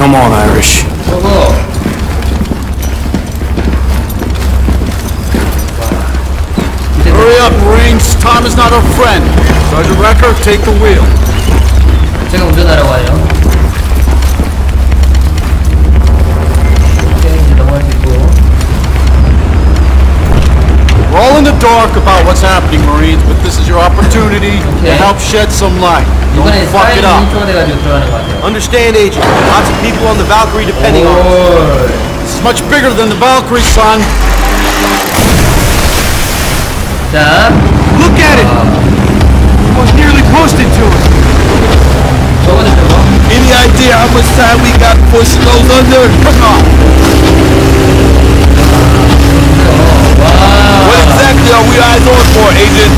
Come on, Irish. 저거 Hurry up, Marines. Time is not our friend. Sergeant Recker, take the wheel. 제가 운전하라고 하 Dark about what's happening, Marines, but this is your opportunity to Okay. help shed some light. Don't 이번에 fuck 사인 it up. 인트로 돼가지고 들어가는 것 같아요 Understand, Agent. Lots of people on the Valkyrie depending on us. 올 It's much bigger than the Valkyrie, son. 자, Look at it. Almost nearly posted to it. 저거는 저거 Any idea how much time we got before she goes under? Are we eyes on for, Agent?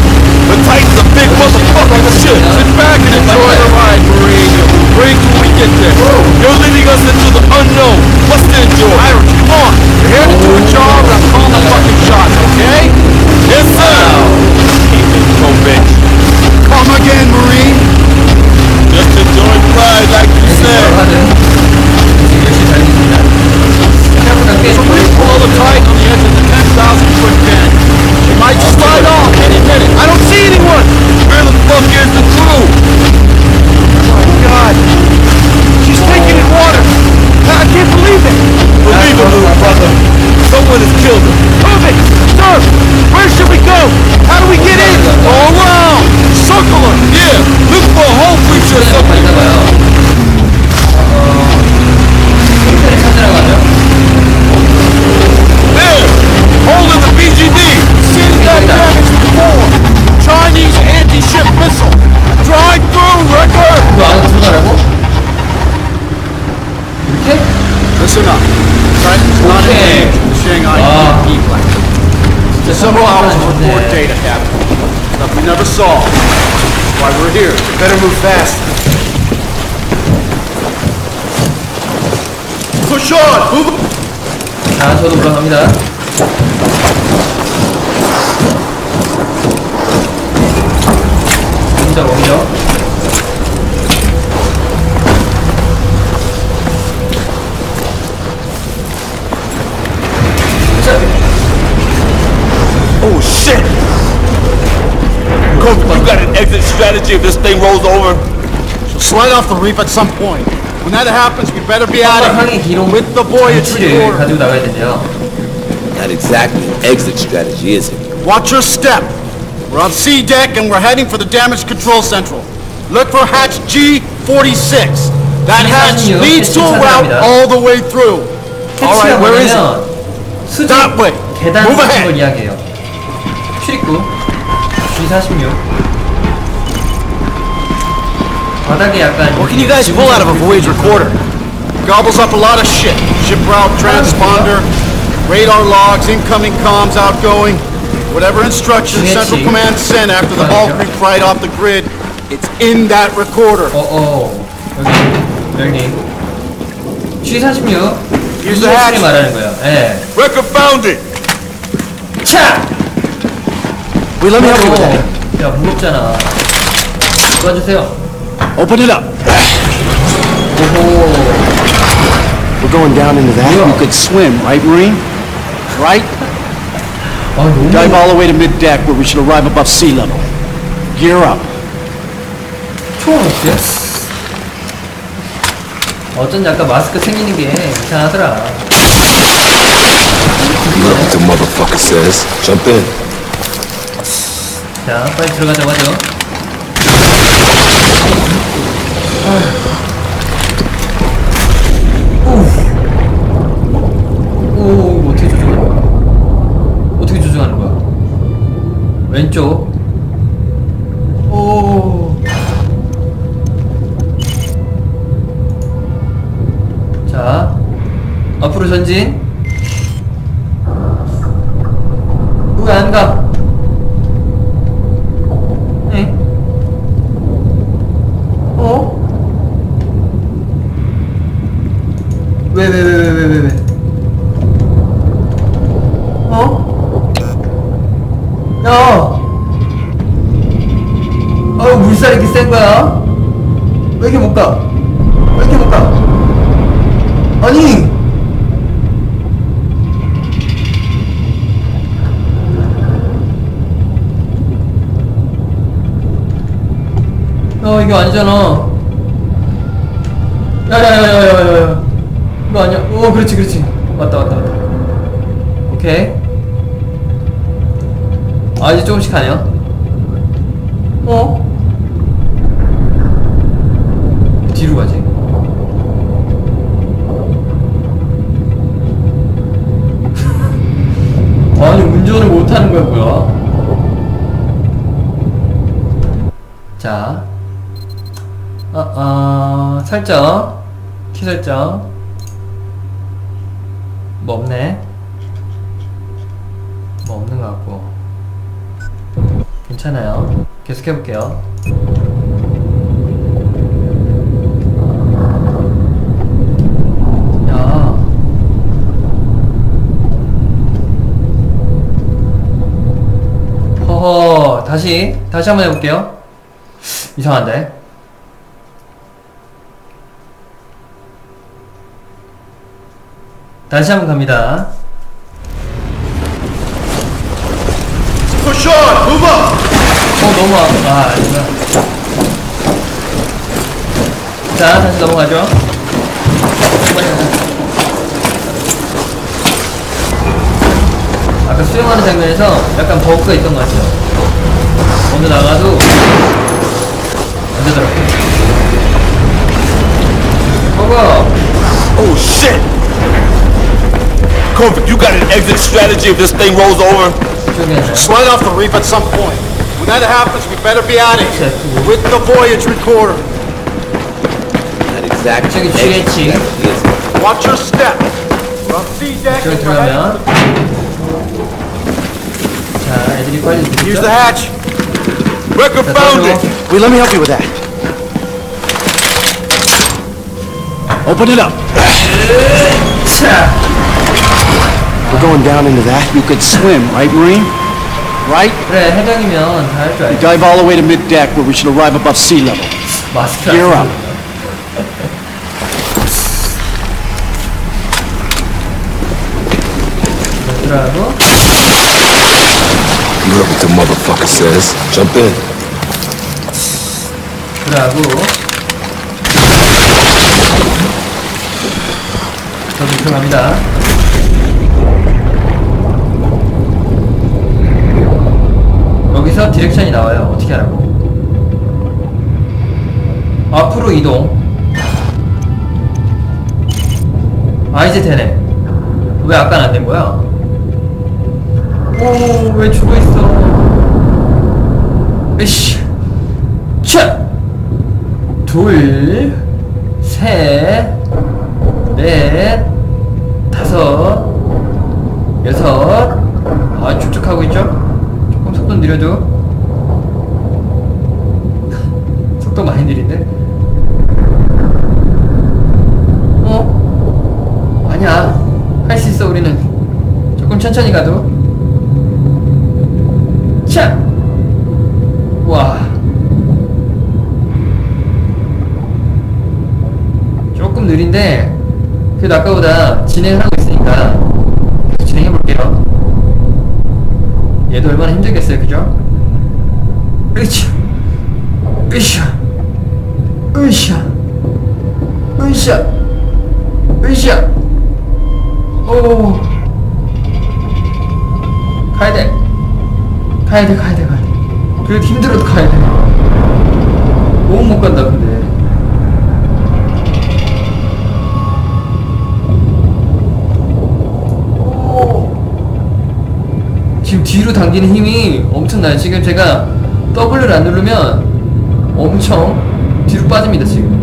The Titan's a big motherfucking shit. Sit back and enjoy the ride, Marine. Break when we get there. You're leading us into the unknown. What's to enjoy? Why we're here. Better move fast. Push on! Move! 자, 저도 올라갑니다 오미죠, 오 Coach, you got an exit strategy if this thing rolls over? She'll slide off the reef at some point. When that happens, we better be out of 항해 here 기록 with the voyage 장치를 recorder. 가지고 나가야 된대요 Not exactly an exit strategy, is it? Watch your step. We're on C deck and we're heading for the damage control central. Look for hatch G46. That hatch G46 leads to a route 찾아갑니다. all the way through. All right, 캐치가 where is it? 뭐냐면 수직 That way. 계단 Move 같은 ahead. 걸 이야기해요 출입구 G46 바닥에 약간 What can you guys pull out of a voyage recorder? Gobbles up a lot of shit. Ship route, transponder, radar logs, incoming comms, outgoing. Whatever instructions Yes, Central Chief. Command sent after the Right, Valkyrie fried off the grid, it's in that recorder. 어어 여기 여기 G46 Here's the hatch. ES를 말하는 거예요 예. Record found it! 차! We let me help you with that. 야 무겁잖아 도와주세요 Open it up. 오호 We're going down into that. Yeah. You could swim, right, Marine? Right? 아 너무 Dive all the way to mid-deck where we should arrive above sea level. Gear up. 초원없지? 어쩐지 아까 마스크 생기는 게 이상하더라 Look what the motherfucker says. Jump in. 자 빨리 들어가자고 하죠. 오, 오 이거 어떻게 조종하는 거야? 어떻게 조종하는 거야? 왼쪽. 앞으로 전진 왜 안 가? 응? 어? 왜, 왜, 왜, 왜, 왜, 왜, 왜? 어? 야! 아유, 거야? 왜 이렇게. 가? 아니. 어 이거 아니잖아. 야야야야야야 이거 아니야. 어 그렇지 그렇지. 맞다 맞다 맞다. 오케이. 아 이제 조금씩 가네요. 어? 뒤로 가지 아니 운전을 못하는 거야 뭐야? 자. 아, 아, 설정 키 설정 뭐 없네? 뭐 없는 것 같고. 괜찮아요. 계속 해볼게요 야 허허 다시 다시 한번 해볼게요. 이상한데? 다시 한번 갑니다! 어 너무 아, 아 아니구나 자 다시 넘어가죠 아까 수영하는 장면에서 약간 버그가 있던 것 같아요 어느 나가도 안 되더라고요 버거 Oh shit! Corvick, you got an exit strategy if this thing rolls over? Slide off the reef at some point. When that happens, we better be out of here. With the voyage recorder. That exact 저기 exit GH. strategy is Watch your step. On C deck 저기 and we're heading 들어가면 자 애들이 빨리 Use 들어오죠? the hatch. Record 자, found it! 들어가고. Wait, let me help you with that. Open it up. 자 We're going down into that. You could swim, right, Marine? Right? 그래 해적이면 다 할 줄 알지 Dive all the way to mid-deck where we should arrive above sea level. 마스크 Gear 안 up. 쓰고 들어가고 You Heard what the motherfucker says. Jump in. 들어가고 저도 들어갑니다. 여기서 디렉션이 나와요. 어떻게 하라고? 앞으로 이동. 아 이제 되네. 왜 아까는 안 된 거야 오왜 죽어 있어 으쌰 차 둘, 셋, 넷, 다섯, 여섯. 아, 쭉쭉 하고 있죠? 조금 속도 느려도. 속도 많이 느린데? 어? 아니야. 할 수 있어, 우리는. 조금 천천히 가도. 차! 와. 조금 느린데 그래도 아까보다 진행을 하고 있으니까 계속 진행해 볼게요. 얘도 얼마나 힘들겠어요 그죠? 으쌰. 으쌰. 으쌰. 으쌰. 으쌰. 오. 가야 돼. 가야 돼 가야 돼 가야 돼. 그래도 힘들어도 가야 돼. 너무 못 간다 근데 지금 뒤로 당기는 힘이 엄청나요. 지금 제가 W를 안 누르면 엄청 뒤로 빠집니다, 지금.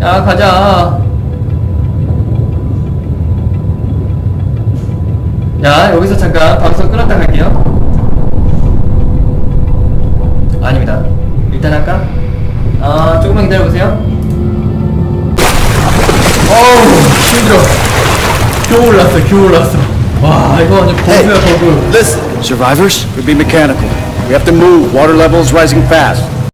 야, 가자. 야, 여기서 잠깐 방송 끊었다 갈게요. 아닙니다. 일단 할까? 아, 조금만 기다려보세요. 어우, 힘들어. 겨우 올랐어, 겨우 올랐어. 와, 이거 완전 버그야, 버그. Listen, Survivors? Could be mechanical. We have to move. Water level is rising fast.